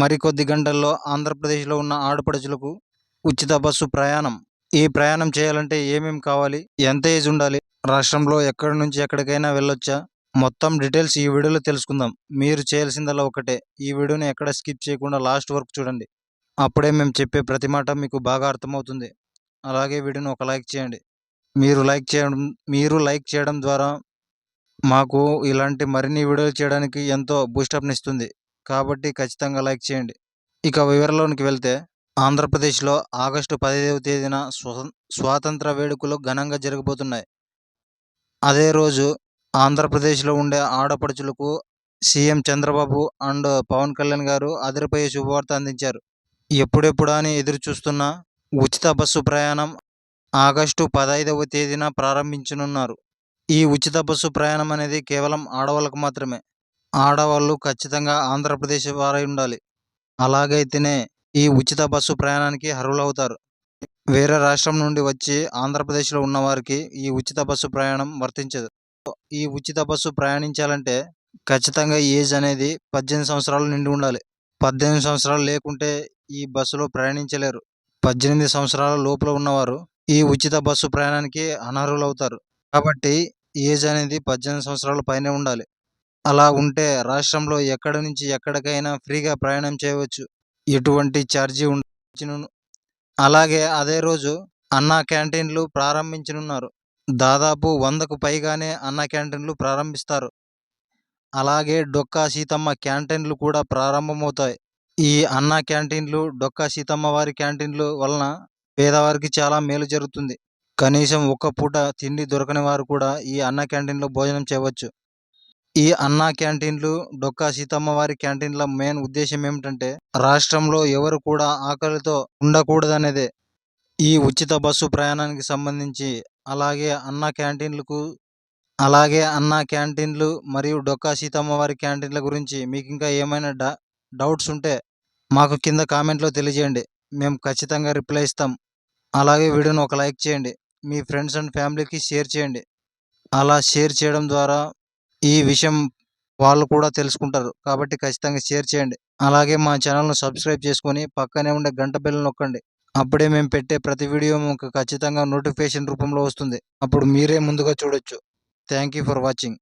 మరికొద్ది గంటల్లో ఆంధ్రప్రదేశ్లో ఉన్న ఆడపడుచులకు ఉచిత బస్సు ప్రయాణం. ఈ ప్రయాణం చేయాలంటే ఏమేమి కావాలి? ఎంత ఏజ్ ఉండాలి? రాష్ట్రంలో ఎక్కడి నుంచి ఎక్కడికైనా వెళ్ళొచ్చా? మొత్తం డీటెయిల్స్ ఈ వీడియోలో తెలుసుకుందాం. మీరు చేయాల్సిందల్లా ఒకటే. ఈ వీడియోని ఎక్కడ స్కిప్ చేయకుండా లాస్ట్ వరకు చూడండి. అప్పుడే మేము చెప్పే ప్రతి మాట మీకు బాగా అర్థమవుతుంది. అలాగే వీడియోని ఒక లైక్ చేయండి. మీరు లైక్ చేయడం మీరు లైక్ చేయడం ద్వారా మాకు ఇలాంటి మరిన్ని వీడియోలు చేయడానికి ఎంతో బూస్టప్నిస్తుంది. కాబట్టి ఖచ్చితంగా లైక్ చేయండి. ఇక వివరంలోనికి వెళ్తే ఆంధ్రప్రదేశ్లో ఆగస్టు పదిహేవ తేదీన స్వాతంత్ర వేడుకలు ఘనంగా జరగబోతున్నాయి. అదే రోజు ఆంధ్రప్రదేశ్లో ఉండే ఆడపడుచులకు సీఎం చంద్రబాబు అండ్ పవన్ కళ్యాణ్ గారు అదిరిపోయే శుభవార్త అందించారు. ఎప్పుడెప్పుడా అని ఎదురు చూస్తున్న ఉచిత బస్సు ప్రయాణం ఆగస్టు పదహైదవ తేదీన ప్రారంభించనున్నారు. ఈ ఉచిత బస్సు ప్రయాణం అనేది కేవలం ఆడవాళ్ళకు మాత్రమే. ఆడవాళ్ళు ఖచ్చితంగా ఆంధ్రప్రదేశ్ వారై ఉండాలి. అలాగైతేనే ఈ ఉచిత బస్సు ప్రయాణానికి అర్హులవుతారు. వేరే రాష్ట్రం నుండి వచ్చి ఆంధ్రప్రదేశ్లో ఉన్నవారికి ఈ ఉచిత బస్సు ప్రయాణం వర్తించదు. ఈ ఉచిత బస్సు ప్రయాణించాలంటే ఖచ్చితంగా ఏజ్ అనేది పద్దెనిమిది సంవత్సరాలు నిండి ఉండాలి. పద్దెనిమిది సంవత్సరాలు లేకుంటే ఈ బస్సులో ప్రయాణించలేరు. పద్దెనిమిది సంవత్సరాల లోపల ఉన్నవారు ఈ ఉచిత బస్సు ప్రయాణానికి అనర్హులవుతారు. కాబట్టి ఏజ్ అనేది పద్దెనిమిది సంవత్సరాల పైనే ఉండాలి. అలా ఉంటే రాష్ట్రంలో ఎక్కడి నుంచి ఎక్కడికైనా ఫ్రీగా ప్రయాణం చేయవచ్చు. ఎటువంటి ఛార్జీ ఉండను అలాగే అదే రోజు అన్నా క్యాంటీన్లు ప్రారంభించనున్నారు. దాదాపు వందకు పైగానే అన్న క్యాంటీన్లు ప్రారంభిస్తారు. అలాగే డొక్కా సీతమ్మ క్యాంటీన్లు కూడా ప్రారంభమవుతాయి. ఈ అన్న క్యాంటీన్లు డొక్కా సీతమ్మ వారి క్యాంటీన్లు వలన పేదవారికి చాలా మేలు జరుగుతుంది. కనీసం ఒక్క పూట తిండి దొరకని వారు కూడా ఈ అన్న క్యాంటీన్లో భోజనం చేయవచ్చు. ఈ అన్నా క్యాంటీన్లు డొక్కా సీతమ్మ వారి క్యాంటీన్ల మెయిన్ ఉద్దేశం ఏమిటంటే రాష్ట్రంలో ఎవరు కూడా ఆకలితో ఉండకూడదనేదే. ఈ ఉచిత బస్సు ప్రయాణానికి సంబంధించి అలాగే అన్నా క్యాంటీన్లకు అలాగే అన్నా క్యాంటీన్లు మరియు డొక్కా సీతమ్మ వారి క్యాంటీన్ల గురించి మీకు ఇంకా ఏమైనా డా డౌట్స్ ఉంటే మాకు కింద కామెంట్లో తెలియజేయండి. మేము ఖచ్చితంగా రిప్లై ఇస్తాం. అలాగే వీడియోని ఒక లైక్ చేయండి. మీ ఫ్రెండ్స్ అండ్ ఫ్యామిలీకి షేర్ చేయండి. అలా షేర్ చేయడం ద్వారా ఈ విషయం వాళ్ళు కూడా తెలుసుకుంటారు. కాబట్టి ఖచ్చితంగా షేర్ చేయండి. అలాగే మా ఛానల్ను సబ్స్క్రైబ్ చేసుకొని పక్కనే ఉండే గంట బెల్ నొక్కండి. అప్పుడే మేము పెట్టే ప్రతి వీడియో మీకు ఖచ్చితంగా నోటిఫికేషన్ రూపంలో వస్తుంది. అప్పుడు మీరే ముందుగా చూడొచ్చు. Thank you for watching.